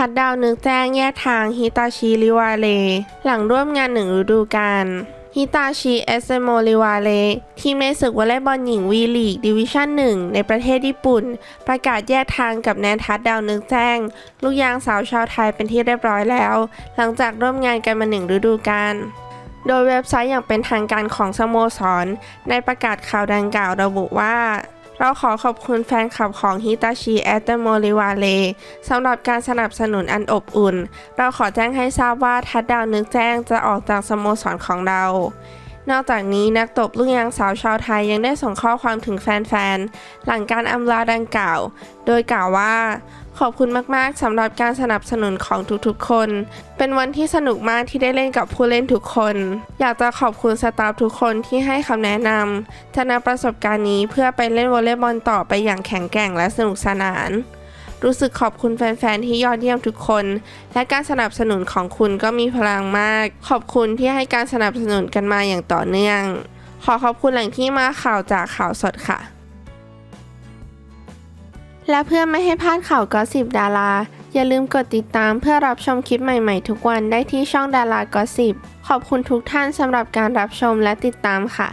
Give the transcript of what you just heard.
ทัดดาวนึกแจ้งแยกทางฮิตาชิริวาเล หลังร่วมงานหนึ่งฤดูกาลฮิตาชิเอสโมริวาเล ทีมในศึกวอลเลย์บอลหญิงวีลีกดิวิชั่นหนึ่งในประเทศญี่ปุ่น ประกาศแยกทางกับแนนทัดดาวนึกแจ้ง ลูกยางสาวชาวไทยเป็นที่เรียบร้อยแล้ว หลังจากร่วมงานกันมาหนึ่งฤดูกาลโดยเว็บไซต์อย่างเป็นทางการของสโมสร ในประกาศข่าวดังกล่าวระบุว่า เราขอขอบคุณแฟนคลับของฮิตาชิแอตโมริวาเลสำหรับการสนับสนุนอันอบอุ่น เราขอแจ้งให้ทราบว่าทัดดาวนึกแจ้งจะออกจากสโมสรของเรา นอกจากนี้นักตบลูกยางสาวชาวไทยยังได้ส่งข้อความถึงแฟนๆ หลังการอำลาดังกล่าว โดยกล่าวว่า ขอบคุณมากๆสำหรับการสนับสนุนของทุกๆคน เป็นวันที่สนุกมากที่ได้เล่นกับผู้เล่นทุกคน อยากจะขอบคุณสตาฟทุกคนที่ให้คำแนะนำจะนำประสบการณ์นี้เพื่อไปเล่นวอลเลย์บอลต่อไปอย่างแข็งแกร่งและสนุกสนาน รู้สึกขอบคุณแฟนๆ ที่ยอดเยี่ยมทุกคน และการสนับสนุนของคุณก็มีพลังมาก ขอบคุณที่ให้การสนับสนุนกันมาอย่างต่อเนื่อง ขอขอบคุณแหล่งที่มาข่าวจากข่าวสดค่ะ และเพื่อไม่ให้พลาดข่าวก็สิบดารา อย่าลืมกดติดตามเพื่อรับชมคลิปใหม่ๆ ทุกวันได้ที่ช่องดารากอสิบขอบคุณทุกท่านสำหรับการรับชมและติดตามค่ะ